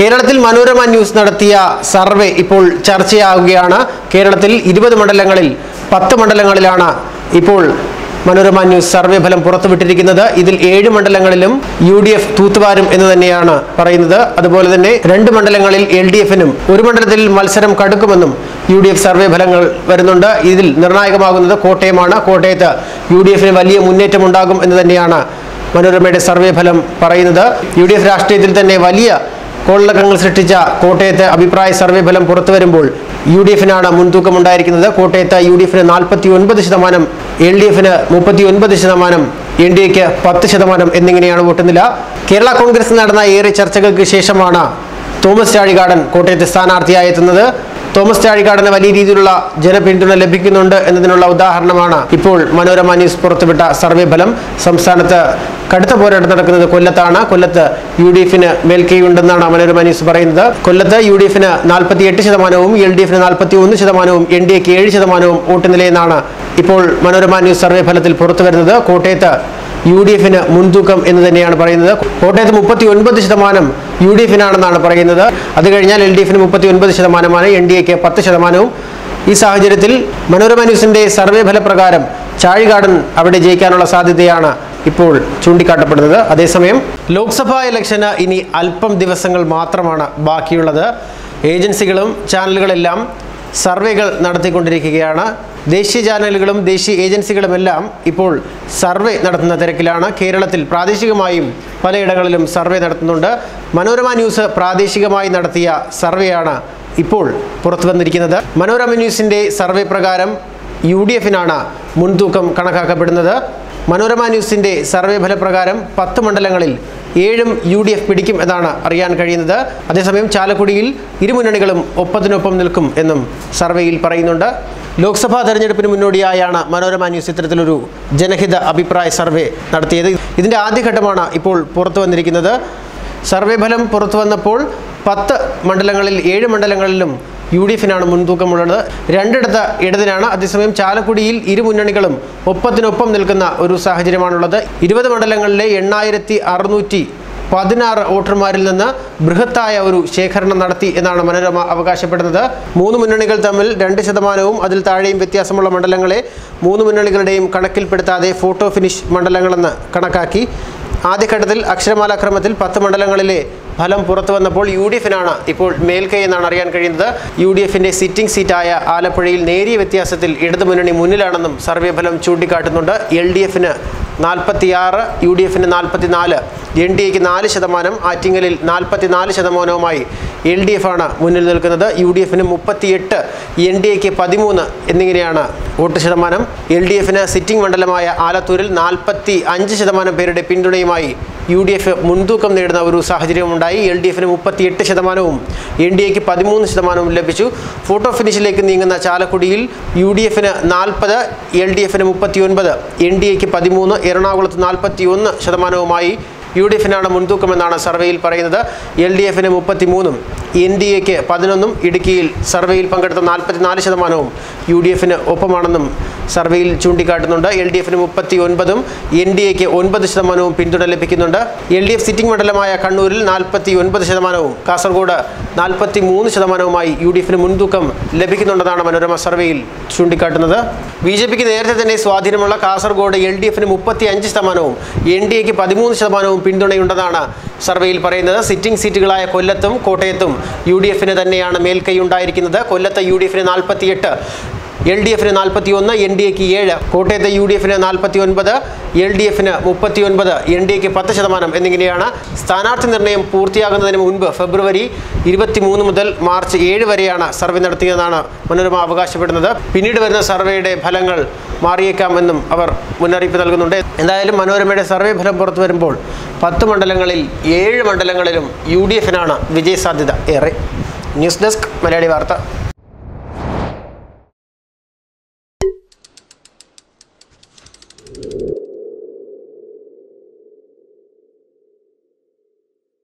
കേരളത്തിൽ മനോരമ ന്യൂസ് നടത്തിയ സർവേ ഇപ്പോൾ ചർച്ചയാവുകയാണ്. കേരളത്തിൽ ഇരുപത് മണ്ഡലങ്ങളിൽ പത്ത് മണ്ഡലങ്ങളിലാണ് ഇപ്പോൾ മനോരമ ന്യൂസ് സർവേ ഫലം പുറത്തുവിട്ടിരിക്കുന്നത്. ഇതിൽ ഏഴ് മണ്ഡലങ്ങളിലും യു ഡി എഫ് തൂത്തുവാരും എന്ന് തന്നെയാണ് പറയുന്നത്. അതുപോലെ തന്നെ രണ്ട് മണ്ഡലങ്ങളിൽ എൽ ഡി എഫിനും ഒരു മണ്ഡലത്തിൽ മത്സരം കടുക്കുമെന്നും യു ഡി എഫ് സർവേ ഫലങ്ങൾ വരുന്നുണ്ട്. ഇതിൽ നിർണായകമാകുന്നത് കോട്ടയമാണ്. കോട്ടയത്ത് യു ഡി എഫിന് വലിയ മുന്നേറ്റം ഉണ്ടാകും എന്ന് തന്നെയാണ് മനോരമയുടെ സർവേ ഫലം പറയുന്നത്. യു ഡി എഫ് രാഷ്ട്രീയത്തിൽ തന്നെ വലിയ കോളിളക്കങ്ങൾ സൃഷ്ടിച്ച കോട്ടയത്തെ അഭിപ്രായ സർവേ ഫലം പുറത്തു വരുമ്പോൾ യു ഡി എഫിനാണ് മുൻതൂക്കം ഉണ്ടായിരിക്കുന്നത് കോട്ടയത്ത് യു ഡി എഫിന് നാൽപ്പത്തി ഒൻപത് ശതമാനം എൽ ഡി എഫിന് മുപ്പത്തി ഒൻപത് ശതമാനം എൻ ഡി എക്ക് പത്ത് ശതമാനം എന്നിങ്ങനെയാണ് വോട്ടുന്നില്ല കേരള കോൺഗ്രസ് നടന്ന ഏറെ ചർച്ചകൾക്ക് ശേഷമാണ് തോമസ് ചാഴികാടൻ കോട്ടയത്തെ സ്ഥാനാർത്ഥിയായി എത്തുന്നത് തോമസ് ചാഴികാടന് വലിയ രീതിയിലുള്ള ജനപിന്തുണ ലഭിക്കുന്നുണ്ട് എന്നതിനുള്ള ഉദാഹരണമാണ് ഇപ്പോൾ മനോരമ ന്യൂസ് പുറത്തുവിട്ട സർവേ ഫലം സംസ്ഥാനത്ത് കടുത്ത പോരാട്ടം നടക്കുന്നത് കൊല്ലത്താണ്. കൊല്ലത്ത് യു ഡി എഫിന് മേൽക്കൈയുണ്ടെന്നാണ് മനോരമ ന്യൂസ് പറയുന്നത്. കൊല്ലത്ത് യു ഡി എഫിന് നാൽപ്പത്തി എട്ട് ശതമാനവും എൽ ഡി എഫിന് നാൽപ്പത്തി ഒന്ന് ശതമാനവും എൻ ഡി എക്ക് ഏഴ് ശതമാനവും വോട്ട് നിലയെന്നാണ് ഇപ്പോൾ മനോരമ ന്യൂസ് സർവേ ഫലത്തിൽ പുറത്തുവരുന്നത്. കോട്ടയത്ത് യു ഡി എഫിന് മുൻതൂക്കം എന്ന് തന്നെയാണ് പറയുന്നത്. കോട്ടയത്ത് മുപ്പത്തി ഒൻപത് ശതമാനം യു ഡി എഫിനാണെന്നാണ് പറയുന്നത്. അത് കഴിഞ്ഞാൽ എൽ ഡി എഫിന് മുപ്പത്തി ഒൻപത് ശതമാനമാണ് എൻ ഡി എക്ക് പത്ത് ശതമാനവും. ഈ സാഹചര്യത്തിൽ മനോരമ ന്യൂസിന്റെ സർവേ ഫലപ്രകാരം ചാഴികാടൻ അവിടെ ജയിക്കാനുള്ള സാധ്യതയാണ് ഇപ്പോൾ ചൂണ്ടിക്കാട്ടപ്പെടുന്നത്. അതേസമയം ലോക്സഭാ ഇലക്ഷന് ഇനി അല്പം ദിവസങ്ങൾ മാത്രമാണ് ബാക്കിയുള്ളത്. ഏജൻസികളും ചാനലുകളെല്ലാം സർവേകൾ നടത്തിക്കൊണ്ടിരിക്കുകയാണ്. ദേശീയ ചാനലുകളും ദേശീയ ഏജൻസികളുമെല്ലാം ഇപ്പോൾ സർവേ നടത്തുന്ന തിരക്കിലാണ്. കേരളത്തിൽ പ്രാദേശികമായും പലയിടങ്ങളിലും സർവേ നടത്തുന്നുണ്ട്. മനോരമ ന്യൂസ് പ്രാദേശികമായി നടത്തിയ സർവേയാണ് ഇപ്പോൾ പുറത്തു വന്നിരിക്കുന്നത്. മനോരമ ന്യൂസിന്റെ സർവേ പ്രകാരം യു ഡി എഫിനാണ് മുൻതൂക്കം കണക്കാക്കപ്പെടുന്നത്. മനോരമ ന്യൂസിന്റെ സർവേ ഫലപ്രകാരം പത്ത് മണ്ഡലങ്ങളിൽ ഏഴും യു ഡി എഫ് പിടിക്കും എന്നാണ് അറിയാൻ കഴിയുന്നത്. അതേസമയം ചാലക്കുടിയിൽ ഇരുമുന്നണികളും ഒപ്പത്തിനൊപ്പം നിൽക്കും എന്നും സർവേയിൽ പറയുന്നുണ്ട്. ലോക്സഭാ തെരഞ്ഞെടുപ്പിന് മുന്നോടിയായാണ് മനോരമ ന്യൂസ് ഇത്തരത്തിലൊരു ജനഹിത അഭിപ്രായ സർവേ നടത്തിയത്. ഇതിന്റെ ആദ്യഘട്ടമാണ് ഇപ്പോൾ പുറത്തു വന്നിരിക്കുന്നത്. സർവേ ഫലം പുറത്തു വന്നപ്പോൾ പത്ത് മണ്ഡലങ്ങളിൽ ഏഴ് മണ്ഡലങ്ങളിലും യു ഡി എഫിനാണ് മുൻതൂക്കമുള്ളത് രണ്ടിടത്ത് ഇടതിനാണ്. അതേസമയം ചാലക്കുടിയിൽ ഇരു മുന്നണികളും ഒപ്പത്തിനൊപ്പം നിൽക്കുന്ന ഒരു സാഹചര്യമാണുള്ളത്. ഇരുപത് മണ്ഡലങ്ങളിലെ എണ്ണായിരത്തി അറുന്നൂറ്റി പതിനാറ് വോട്ടർമാരിൽ നിന്ന് ബൃഹത്തായ ഒരു ശേഖരണം നടത്തി എന്നാണ് മനോരമ അവകാശപ്പെടുന്നത്. മൂന്ന് മുന്നണികൾ തമ്മിൽ രണ്ട് ശതമാനവും അതിൽ താഴെയും വ്യത്യാസമുള്ള മണ്ഡലങ്ങളെ മൂന്ന് മുന്നണികളുടെയും കണക്കിൽപ്പെടുത്താതെ ഫോട്ടോ ഫിനിഷ് മണ്ഡലങ്ങളെന്ന് കണക്കാക്കി. ആദ്യഘട്ടത്തിൽ അക്ഷരമാലാക്രമത്തിൽ പത്ത് മണ്ഡലങ്ങളിലെ ഫലം പുറത്തു വന്നപ്പോൾ യു ഡി എഫിനാണ് ഇപ്പോൾ മേൽക്കൈ എന്നാണ് അറിയാൻ കഴിയുന്നത്. യു ഡി എഫിന്റെ സിറ്റിംഗ് സീറ്റായ ആലപ്പുഴയിൽ നേരിയ വ്യത്യാസത്തിൽ ഇടതുമുന്നണി മുന്നിലാണെന്നും സർവേ ഫലം ചൂണ്ടിക്കാട്ടുന്നുണ്ട്. എൽ ഡി എഫിന് നാൽപ്പത്തിയാറ് യു ഡി എഫിന് നാൽപ്പത്തിനാല് എൻ ഡി എക്ക് നാല് ശതമാനം ആറ്റിങ്ങലിൽ നാൽപ്പത്തിനാല് ശതമാനവുമായി എൽ ഡി എഫ് ആണ് മുന്നിൽ നിൽക്കുന്നത്. യു ഡി എഫിന് മുപ്പത്തിയെട്ട് എൻ ഡി എക്ക് പതിമൂന്ന് എന്നിങ്ങനെയാണ് വോട്ട് ശതമാനം. എൽ ഡി എഫിന് സിറ്റിംഗ് മണ്ഡലമായ ആലത്തൂരിൽ നാൽപ്പത്തി അഞ്ച് ശതമാനം പേരുടെ പിന്തുണയുമായി യു ഡി എഫ് മുൻതൂക്കം നേടുന്ന ഒരു സാഹചര്യമുണ്ടായി എൽ ഡി എഫിന് മുപ്പത്തിയെട്ട് ശതമാനവും എൻ ഡി എക്ക് പതിമൂന്ന് ശതമാനവും ലഭിച്ചു. ഫോട്ടോ ഫിനിഷിലേക്ക് നീങ്ങുന്ന ചാലക്കുടിയിൽ യു ഡി എഫിന് നാൽപ്പത് എൽ ഡി എഫിന് മുപ്പത്തി ഒൻപത് എൻ ഡി എക്ക് പതിമൂന്ന് എറണാകുളത്ത് നാൽപ്പത്തി ഒന്ന് ശതമാനവുമായി യു ഡി എഫിനാണ് മുൻതൂക്കമെന്നാണ് സർവേയിൽ പറയുന്നത്. എൽ ഡി എഫിന് മുപ്പത്തി മൂന്നും എൻ ഡി എക്ക് പതിനൊന്നും ഇടുക്കിയിൽ സർവേയിൽ പങ്കെടുത്ത നാൽപ്പത്തിനാല് ശതമാനവും യു ഡി എഫിന് ഒപ്പമാണെന്നും സർവേയിൽ ചൂണ്ടിക്കാട്ടുന്നുണ്ട്. എൽ ഡി എഫിന് മുപ്പത്തി ഒൻപതും എൻ ഡി എക്ക് ഒൻപത് ശതമാനവും പിന്തുണ ലഭിക്കുന്നുണ്ട്. എൽ ഡി എഫ് സിറ്റിംഗ് മണ്ഡലമായ കണ്ണൂരിൽ നാൽപ്പത്തി ഒൻപത് ശതമാനവും കാസർഗോഡ് നാൽപ്പത്തി മൂന്ന് ശതമാനവുമായി യു ഡി എഫിന് മുൻതൂക്കം ലഭിക്കുന്നുണ്ടെന്നാണ് മനോരമ സർവേയിൽ ചൂണ്ടിക്കാട്ടുന്നത്. ബി ജെ പിക്ക് നേരത്തെ തന്നെ സ്വാധീനമുള്ള കാസർഗോഡ് എൽ ഡി എഫിന് മുപ്പത്തി അഞ്ച് ശതമാനവും എൻ ഡി എക്ക് പതിമൂന്ന് ശതമാനവും പിന്തുണയുണ്ടെന്നാണ് സർവേയിൽ പറയുന്നത്. സിറ്റിംഗ് സീറ്റുകളായ കൊല്ലത്തും കോട്ടയത്തും യു ഡി എഫിന് തന്നെയാണ് മേൽക്കൈ ഉണ്ടായിരിക്കുന്നത്. കൊല്ലത്ത് യു ഡി എഫിന് നാൽപ്പത്തിയെട്ട് എൽ ഡി എഫിന് നാൽപ്പത്തി ഒന്ന് എൻ ഡി എക്ക് ഏഴ് കോട്ടയത്തെ യു ഡി എഫിന് നാൽപ്പത്തി ഒൻപത് എൽ ഡി എഫിന് മുപ്പത്തി ഒൻപത് എൻ ഡി എക്ക് പത്ത് ശതമാനം എന്നിങ്ങനെയാണ് സ്ഥാനാർത്ഥി നിർണയം പൂർത്തിയാകുന്നതിന് മുൻപ് ഫെബ്രുവരി ഇരുപത്തി മൂന്ന് മുതൽ മാർച്ച് ഏഴ് വരെയാണ് സർവേ നടത്തിയതെന്നാണ് മനോരമ അവകാശപ്പെടുന്നത് പിന്നീട് വരുന്ന സർവേയുടെ ഫലങ്ങൾ മാറിയേക്കാമെന്നും അവർ മുന്നറിയിപ്പ് നൽകുന്നുണ്ട്. എന്തായാലും മനോരമയുടെ സർവേ ഫലം പുറത്തു വരുമ്പോൾ പത്ത് മണ്ഡലങ്ങളിൽ ഏഴ് മണ്ഡലങ്ങളിലും യു ഡി എഫിനാണ് വിജയസാധ്യത ഏറെ. ന്യൂസ് ഡെസ്ക് മലയാളി വാർത്ത.